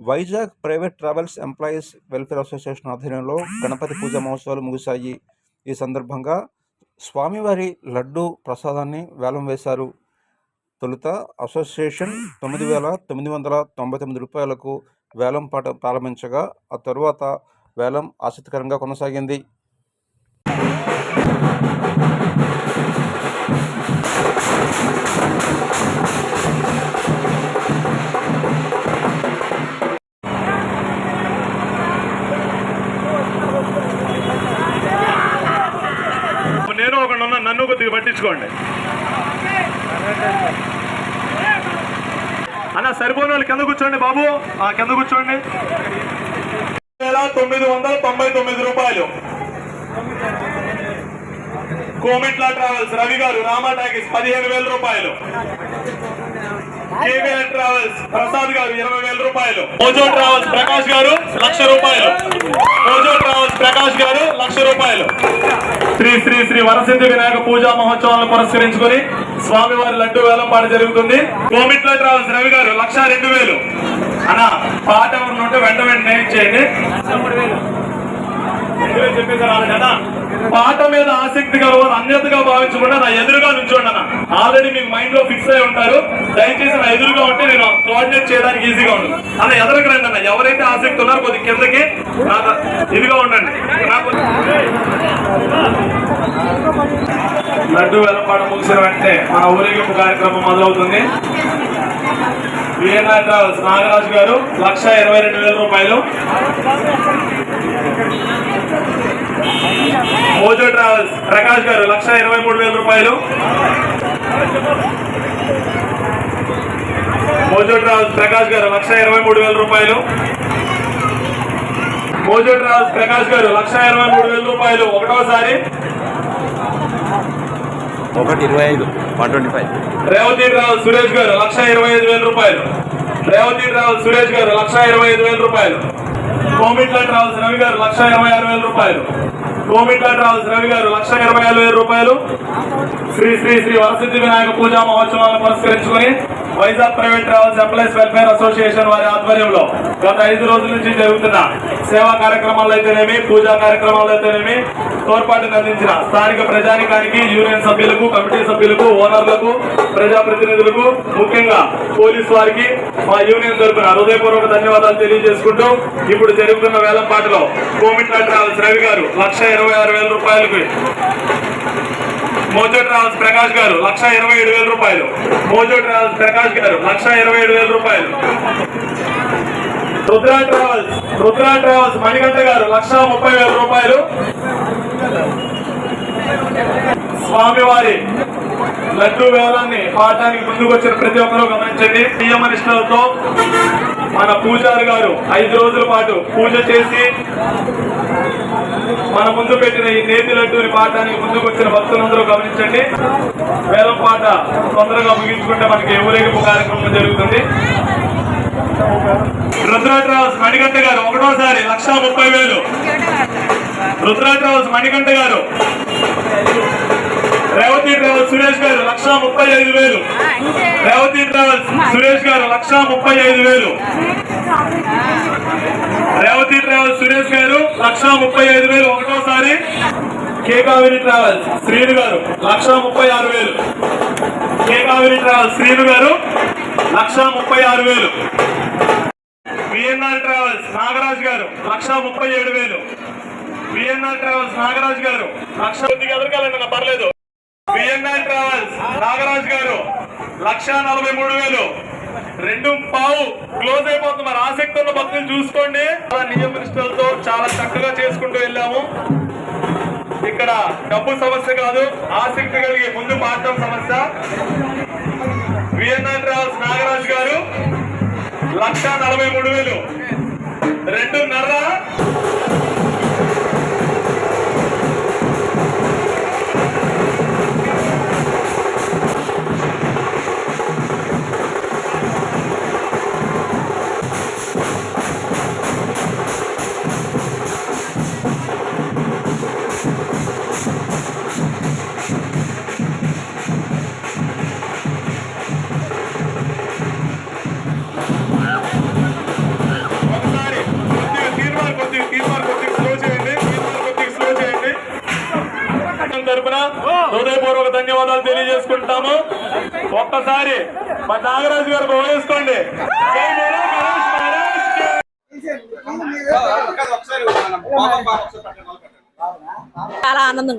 Vizag private travels employees welfare association ఆధ్వర్యంలో గణపతి పూజ మహోత్సవాలు ముగిశాయి. ఈ సందర్భంగా స్వామివారి లడ్డు ప్రసాదాన్ని వేలం వేశారు. తొలుత అసోసియేషన్ తొమ్మిది వేల తొమ్మిది వందల తొంభై తొమ్మిది రూపాయలకు వేలం పాట ప్రారంభించగా ఆ తరువాత వేలం ఆసక్తికరంగా కొనసాగింది. ఉన్నా నన్ను కొద్దిగా పట్టించుకోండి. అన్న సరిపోయిన వాళ్ళు కింద కూర్చోండి బాబు. ఆ కింద కూర్చోండి. వేల తొమ్మిది వందల తొంభై తొమ్మిది రూపాయలు. కోమిట్ల ట్రావెల్స్ రవి గారు రామా టాకీస్ పదిహేను వేల రూపాయలు. కేవీఆర్ ట్రావెల్స్ ప్రసాద్ గారు ఇరవై వేల రూపాయలు. ఓజో ట్రావెల్స్ ప్రకాష్ గారు లక్ష రూపాయలు. ఓజో ట్రావెల్స్ ప్రకాష్ గారు లక్ష రూపాయలు. శ్రీ శ్రీ శ్రీ వరసిద్ధి వినాయక పూజా మహోత్సవాలను పురస్కరించుకొని స్వామివారి లడ్డు వేలంపాట జరుగుతుంది. కోమిట్ల ట్రావెల్స్ రవి గారు లక్ష రెండు వేలు. అన్న పాట ఎవరు ఉంటే వెంట వెంటనే ఇచ్చేయండి. పాట మీద ఆసక్తి కలవారు అన్యతగా భావించకుండా నా ఎదురుగా నుంచోండి అన్న. ఆల్రెడీ మీకు మైండ్లో ఫిక్స్ అయి ఉంటారు. దయచేసి నా ఎదురుగా ఉంటే నేను కోఆర్డినేట్ చేయడానికి ఈజీగా ఉంటుంది. అన్న ఎదురుకు రండి అన్న ఎవరైతే ఆసక్తి ఉన్నారో కొద్ది కిందకి నాకు ఇదిగా ఉండండి. నాకు లడ్డు వెలంపాట ముగిసిన వెంటనే మన ఊరేగింపు కార్యక్రమం మొదలవుతుంది. విఎన్ఆర్ ట్రావెల్స్ నాగరాజు గారు లక్ష ఇరవై రెండు వేల రూపాయలు. మోజో ట్రావెల్స్ ప్రకాష్ గారు లక్ష ఇరవై మూడు వేల రూపాయలు. మోజో ట్రావెల్స్ ప్రకాష్ గారు లక్ష ఇరవై మూడు వేల రూపాయలు. మోజో ట్రావెల్స్ ప్రకాష్ గారు లక్ష ఇరవై మూడు వేల రూపాయలు. ఒకటోసారి. ఒకటి ఇరవై ఐదు one twenty five. Revathi travels Suresh garu lakh ఇరవై ఐదు వేల రూపాయలు. రేవతి ట్రావెల్స్ సురేష్ గారు లక్ష ఇరవై ఐదు వేల రూపాయలు. కోమిట్ల ట్రావెల్స్ రవి గారు లక్ష ఇరవై ఆరు వేల రూపాయలు. కోమిట్ల ట్రావెల్స్ రవి గారు లక్ష ఇరవై ఐదు వేల రూపాయలు. శ్రీ శ్రీ శ్రీ వరసిద్ధి వినాయక పూజా మహోత్సవాలను పురస్కరించుకుని Vizag private travels employees welfare association వారి ఆధ్వర్యంలో గత ఐదు రోజుల నుంచి జరుగుతున్న సేవా కార్యక్రమాల్లో అయితేనేమి పూజా కార్యక్రమాల్లో అయితేనేమి తోడ్పాటును అందించిన స్థానిక ప్రజానికానికి యూనియన్ సభ్యులకు కమిటీ సభ్యులకు ఓనర్లకు ప్రజాప్రతినిధులకు ముఖ్యంగా పోలీసు వారికి మా యూనియన్ తరపున హృదయపూర్వక ధన్యవాదాలు తెలియజేసుకుంటూ ఇప్పుడు జరుగుతున్న వేలంపాటలో కోమిట్ల ట్రావెల్స్ రవి గారు లక్ష ఇరవై ఆరు వేల రూపాయలకి. మోజో ట్రావెల్స్ ప్రకాష్ గారు లక్ష ఇరవై ఏడు వేల రూపాయలు. మోజో ట్రావెల్స్ ప్రకాష్ గారు లక్ష ఇరవై ఏడు వేల రూపాయలు. రుద్రా ట్రావెల్స్ రుద్రా ట్రావెల్స్ మణికంఠ గారు లక్ష ముప్పై వేల రూపాయలు. స్వామివారి లడ్డు వేలాన్ని పాడటానికి ముందుకు వచ్చిన ప్రతి ఒక్కరూ గమనించండి. సీఎం నిష్ఠలతో మన పూజారి గారు ఐదు రోజుల పాటు పూజ చేసి మన ముందు పెట్టిన ఈ నేతి లడ్డూని పాడటానికి ముందుకు వచ్చిన భక్తులందరూ గమనించండి. వేలం పాట తొందరగా ముగించుకుంటే మనకి ఊరేగింపు కార్యక్రమం జరుగుతుంది. రుద్రా ట్రావెల్స్ మణికంఠ గారు ఒకటోసారి లక్ష ముప్పై వేలు. రుద్రా ట్రావెల్స్ మణికంఠ గారు. రేవతి ట్రావెల్స్ సురేష్ గారు లక్ష ముప్పై ఐదు వేలు. రేవతి ట్రావెల్స్ సురేష్ గారు లక్ష ముప్పై ఐదు వేలు. రేవతి ట్రావెల్స్ సురేష్ గారు లక్ష ముప్పై ఐదు వేలు. ఒకటోసారి కే కావేరి ట్రావెల్స్ శ్రీను గారు లక్ష ముప్పై ఆరు వేలు. కే కావేరి ట్రావెల్స్ శ్రీను గారు లక్ష ముప్పై ఆరు వేలు. విఎన్ఆర్ ట్రావెల్స్ నాగరాజు గారు లక్ష ముప్పై ఏడు వేలు. విఎన్ఆర్ ట్రావెల్స్ నాగరాజు గారు లక్ష కొద్దిగా ఎదురుకాలండి పర్లేదు. బిఎన్ఆర్ ట్రావెల్స్ నాగరాజ్ గారు లక్ష నలభై మూడు వేలు. రెండు పావు క్లోజ్ అయిపోతుంది. మరి ఆసక్తి ఉన్న భక్తులు చూసుకోండి. నియమ నిష్టలతో చాలా చక్కగా చేసుకుంటూ వెళ్ళాము. ఇక్కడ డబ్బు సమస్య కాదు ఆసక్తి కలిగి ముందు పాడటం సమస్య. విఎన్ఆర్ ట్రావెల్స్ నాగరాజ్ గారు లక్ష నలభై మూడు వేలు. రెండున్నర ధన్యవాదాలు తెలియజేసుకుంటాము. ఒక్కసారి మా నాగరాజు గారు గౌరవించుకోండి చాలా ఆనందం